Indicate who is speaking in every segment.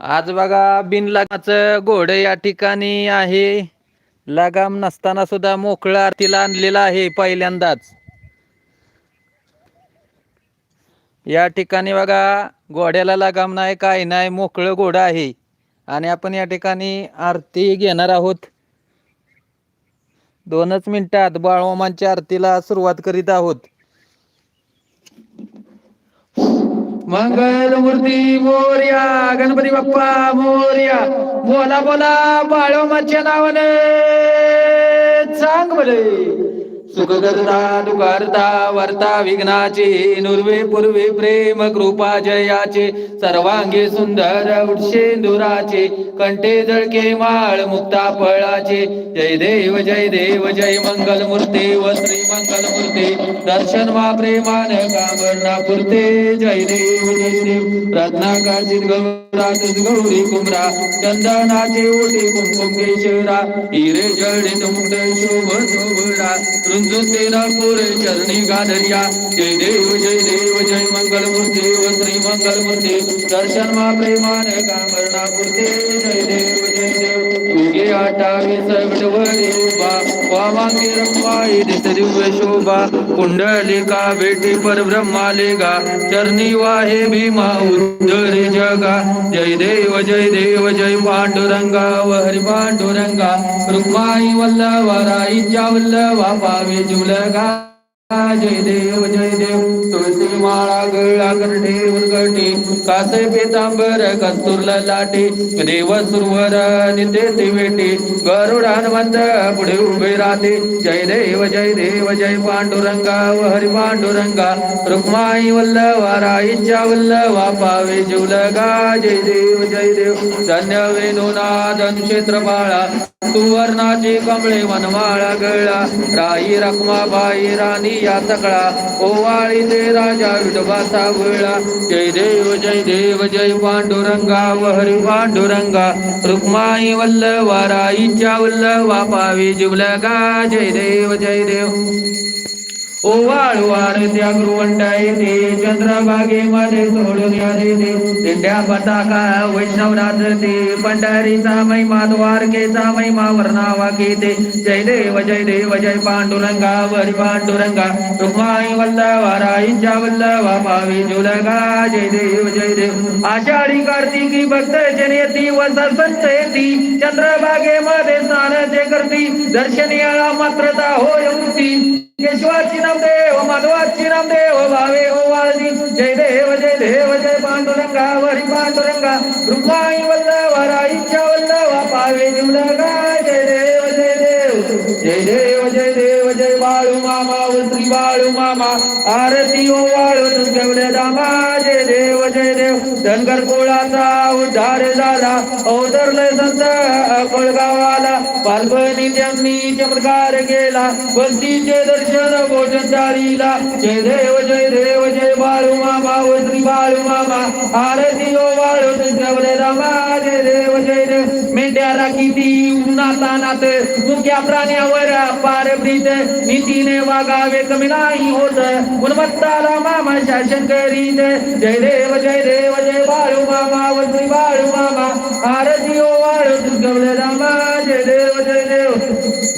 Speaker 1: आज बघा बिनलागाचं घोड या ठिकाणी आहे. लगाम नसताना सुद्धा मोकळं आरतीला आणलेला आहे पहिल्यांदाच. या ठिकाणी बघा घोड्याला लगाम नाही काय नाही मोकळं घोडं आहे. आणि आपण या ठिकाणी आरती घेणार आहोत. दोनच मिनिटात बाळमामांच्या आरतीला सुरुवात करीत आहोत. मंगल मूर्ती मोर्या गणपती बाप्पा मोर्या. बोला बोला बाळोमाच्या नावाने. चांग बरे सुखकर्ता करता वर्ता विघ्नाचे नुर्वे पूर्वे प्रेम कृपा जयाचे सर्वांगे सुंदर उटशेंदुराचे कंठे जळके माळ मुक्ता फळाचे. जय देव जय देव जय मंगल मूर्ती व श्री मंगल मूर्ती दर्शन वा प्रेमान कामरना पुरते जय देव जय देव. रत्नाकाशित गौ गौरी कुमरा चंदनाचे ओटी कुमकुम केशरा हिरे जळित मुंड शोभ शोभरा रुंजून तेरा पुरे चरणी गाधर्या जय देव जय देव जय मंगल मूर्ती व श्री मंगल मूर्ती दर्शन मा प्रेमान कामरणा पुरते जय देव जय देव तुगे आठावे सगडवरी रखवाई दिस दिव्य शोभा. कुंडलिका बेटी पर ब्रह्मालेगा चरणी वाहे भीमा उद्धरे जगा. जय देव जय देव जय पांडुरंगा. व हरि पांडुरंगा. रुक्माई वल्लवा राईच्या वल्लभा पावे जुलगा. जय देव जय देव तुळसी माळा गळा करणे उलगटी कासे पितांबर कस्तुरला लाटे देव सुरवर नित्य दिवेटी गरुड हनुमंत पुढे उभे राहते. जय देव जय देव जय पांडुरंगा व हरि पांडुरंगा रुक्माई वल्लवा राईच्या वल्लवा पावे जुलगा जय देव जय देव. धन्य वेणुनादन क्षेत्र बाळा सुवर्णाची कमळे वनमाळा गळा राई रखमाबाई राणी या सगळा ओवाळी ते राजा विठोबाचा वेळा जय देव जय देव जय पांडुरंगा वहरी पांडुरंगा. रुक्माई वल्लभा राईच्या वल्लभा पावी जिवलगा. जय देव जय देव. ओवाळ वार त्या गृवंडा येते सोडून या देते. दिंड्या पताका वैष्णवनाथ ते पंढरीचा महिमा द्वारकेचा महिमा वर्णावा केते. जय देव जय देव जय पांडुरंगा वरी पांडुरंगा. रुक्माई वल्लभा राईच्या वल्लभा पावी जुलगा. जय देव जय देव. आषाढी कार्तिकी भक्त जनयती वसंत येती. चंद्रभागेमध्ये स्नान ते करती दर्शनीय मात्रता होय मुक्ती केशवाची नामदेव माधवाची नामदेव भावे हो वाली जय देव जय देव जय पांडुरंगा वरी पांडुरंगा. रुपाई वल्लवा राईच्या वल्लवा पावे निवडगा. जय देव जय देव. जय देव जय देव जय बाळू मामा श्री बाळू मामा. आरती ओ वाळू तुझ्या दामा. जय देव जय देव. धनगर कोळाचा उद्धार झाला. अवतरले संत कोळगावाला. पालपणी त्यांनी चमत्कार केला. वस्तीचे दर्शन भोजन चारीला जय देव जय देव जय बाळू मामा व श्री बाळू मामा आरती ओ बाळू तुझ्या रामा. जय देव जय देव. मेंढ्या राखीती उन्हातानात मुख्या प्राण्यावर पार प्रीत. नीतीने वागावे कमी नाही होत. गुणवत्ताला मामा शासन करीत. जय देव जय देव जय बाळू मामा व श्री बाळू मामा आरती ओ बाळू तुझ्या रामा. देव जय देव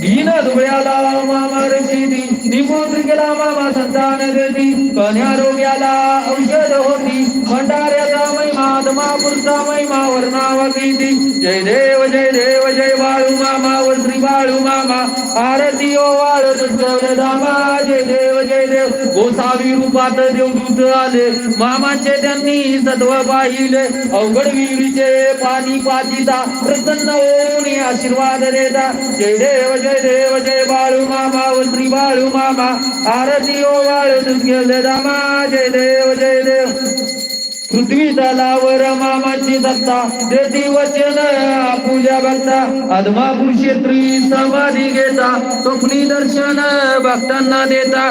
Speaker 1: दीन दुबळ्याला मामा रशिदी निपुत्र मामा संतान देती कन्या रोग्याला औषध होती भंडाऱ्याचा महिमा दमापूरचा महिमा वर्णावा कीती जय देव जय देव जय बाळू मामा बाळू मामा आरती ओ वाळत तुझ्या दामा जय देव जय देव. गोसावी रूपात देवदूत आले मामाचे त्यांनी सत्व पाहिले. अवघड विहिरीचे पाणी पाचिता प्रसन्न होऊन आशीर्वाद देता. जय देव जय देव जय बाळू मामा व श्री बाळू मामा आरती ओ वाळत तुझे दामा जय देव जय देव. पृथ्वी तलावर मामाची दत्ता देती वचन पूजा भक्ता अदमापूर क्षेत्री समाधी घेता स्वप्नी दर्शन भक्तांना देता.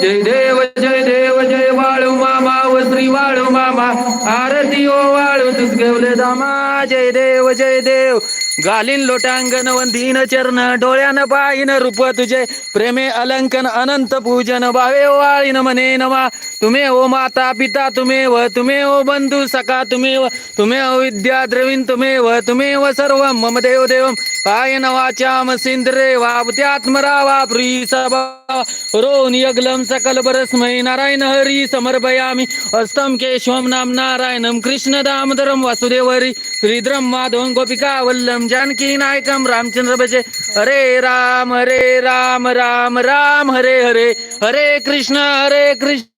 Speaker 1: जय देव जय देव जय वाळू मामा व श्री वाळू मामा आरती ओ वाळू तुझ घेवले दामा. जय देव जय देव गालीन लोटांगण वंदीन चरण डोळ्यान पाहिन रूप तुझे प्रेमे अलंकन अनंत पूजन भावे वाळीन मने नमा. तुम्ही ओ माता पिता तुम्ही व तुम्ही ओ बंधू सखा तुम्ही व तुम्ही ओ विद्या द्रवीण तुम्ही व तुम्ही व सर्व मम देव देवम काय नवाच्याम सिंद्रे वात्यात्मरा वा प्री सभा रो यगलम सकल परस्मै नारायण हरी समर्पयामि अस्तम केशवम नाम नारायणम कृष्ण दामोदरम वासुदेव हरी श्रीधरम माधवम गोपिका वल्लम जानकी नायकम रामचंद्र भजे हरे राम हरे राम राम राम हरे हरे हरे कृष्ण हरे कृष्ण।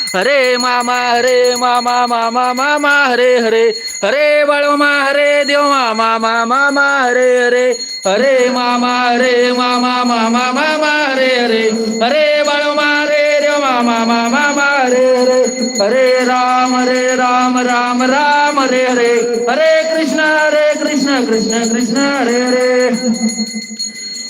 Speaker 1: हरे मामा हरे मामा मामा मामा हरे हरे. हरे बळमा हरे देव मामा मामा मा हरे हरे. हरे मामा हरे मामा मामा मामा हरे हरे. हरे बळमा हरे देव मामा मामा मा हरे हरे. हरे राम हरे राम राम राम हरे हरे. हरे कृष्ण हरे कृष्ण कृष्ण कृष्ण हरे हरे.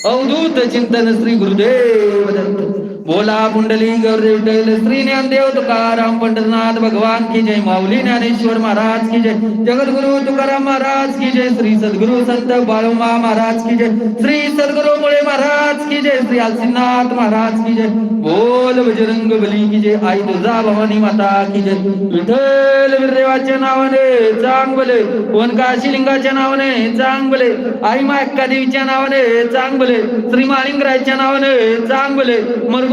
Speaker 1: अवधूत चिंतन श्री गुरुदेव दत्त. बोला कुंडली गौरदेव विठ्ठल श्री ज्ञानदेव तुकाराम पंढरनाथ भगवान की जय माऊली ज्ञानेश्वर महाराज की जय जगद्गुरु तुकाराम महाराज की जय श्री सद्गुरु संत बाळोमा महाराज की जय श्री सद्गुरु मुळे महाराज की जय श्री आलसीनाथ महाराज की जय बोल बजरंग बली की जय आई तुझा भवानी माता की जय विठ्ठल बिरदेवाच्या नावाने चांग भले ओंकाशी लिंगाच्या नावाने चांग भले आई मायक्का देवीच्या नावाने चांग भले श्री मालिंगरायच्या नावाने चांग भले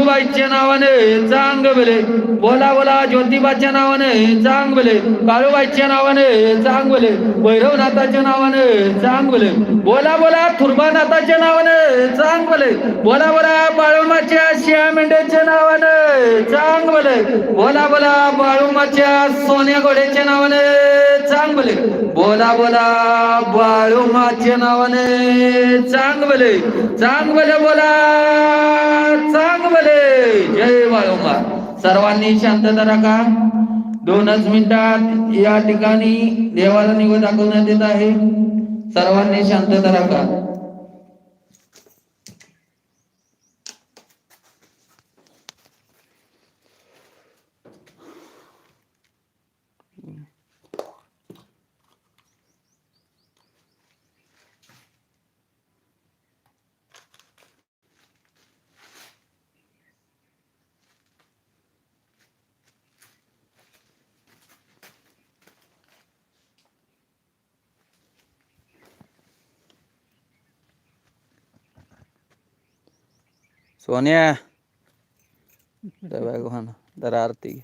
Speaker 1: मरगुबाईच्या नावाने चांग भले बोला बोला ज्योतिबाच्या नावाने चांग भले काळूबाईच्या नावाने चांग भले भैरवनाथाच्या नावाने चांग भले बोला बोला थुरबानाथाच्या नावाने चांग भले बोला बोला बाळूमाच्या श्या मेंढ्याच्या नावाने चांग भले बोला बोला बाळूमाच्या सोन्या घोड्याच्या नावाने चांग भले बोला बोला बाळूमाच्या नावाने चांग भले चांग भले बोला चांग भले जय बाळूमा सर्वांनी शांतता राखा दोनच मिनिटात या ठिकाणी देवाला निवड दाखवण्यात येत आहे. सर्वांनी शांतता राखा सोन्या भगवान जरा आरती घे.